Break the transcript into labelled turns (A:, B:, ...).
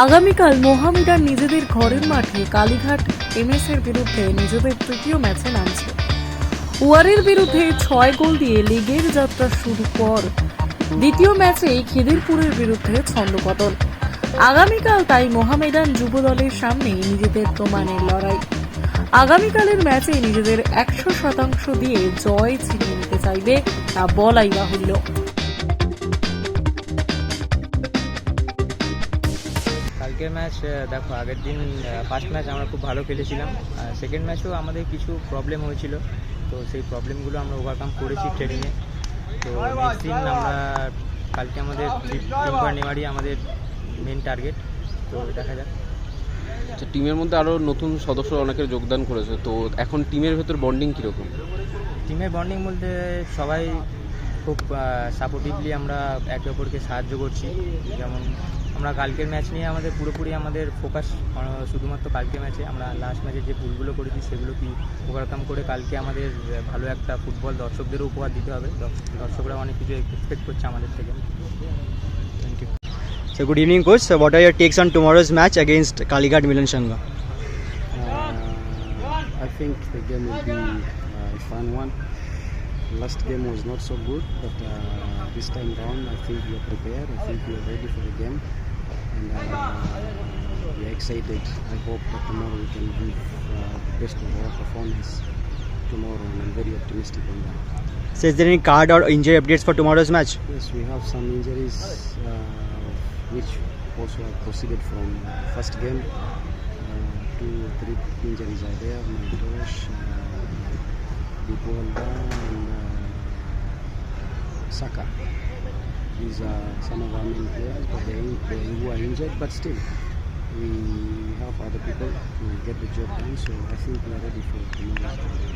A: আগামীকাল মোহামেডান নিজেদের ঘরের মাঠে কালীঘাট এমএস এর বিরুদ্ধে নিজেদের তৃতীয় ম্যাচে নামছে। ওয়ারের বিরুদ্ধে ছয় গোল দিয়ে লিগের যাত্রা শুরু পর দ্বিতীয় ম্যাচে খিদিরপুরের বিরুদ্ধে ছন্দপতন। আগামীকাল তাই মোহামেডান যুব দলের সামনেই নিজেদের প্রমাণের লড়াই। আগামীকালের ম্যাচে নিজেদের একশো শতাংশ দিয়ে জয় ছিনিয়ে নিতে চাইবে তা বলাই বাহুল্য।
B: কালকের ম্যাচ দেখো আগের দিন ফার্স্ট ম্যাচ আমরা খুব ভালো খেলেছিলাম। সেকেন্ড ম্যাচেও আমাদের কিছু প্রবলেম হয়েছিল। তো সেই প্রবলেমগুলো আমরা ওভারকাম করেছি ট্রেনিংয়ে তো নেক্সট দিন আমরা কালকে আমাদের নেওয়ারই আমাদের মেন টার্গেট তো দেখা যাক।
C: আচ্ছা টিমের মধ্যে আরও নতুন সদস্য অনেকের যোগদান করেছে। তো এখন টিমের ভেতর বন্ডিং কীরকম?
B: টিমের বন্ডিং বলতে সবাই খুব সাপোর্টিভলি আমরা একে অপরকে সাহায্য করছি। যেমন আমরা কালকের ম্যাচ নিয়ে আমাদের পুরোপুরি আমাদের ফোকাস শুধুমাত্র কালকে ম্যাচে আমরা লাস্ট ম্যাচে যে ভুলগুলো করেছি সেগুলো কি ওভারকাম করে কালকে আমাদের ভালো একটা ফুটবল দর্শকদেরও উপহার দিতে হবে দর্শকরা অনেক কিছু এক্সপেক্ট করছে আমাদের থেকে thank you
D: So good evening, coach. So what are your takes on tomorrow's match against Kalighat Milan Shanga?
E: Uh, I think the game will be a fun one. Last game was not so good, but uh, this time round I think we are prepared. I think we are ready for the game, and uh, we are excited. I hope that tomorrow we can give uh, the best of our performance tomorrow, and I'm very optimistic on that.
D: So is there any card or injury updates for tomorrow's match?
E: Yes, we have some injuries uh, which also have proceeded from first game. Uh, two or three injuries are there. Uh, Dipolda and uh, Saka. These are some of our main players, but they, they who are injured. But still, we have other people to get the job done. So I think we are ready for tomorrow's game.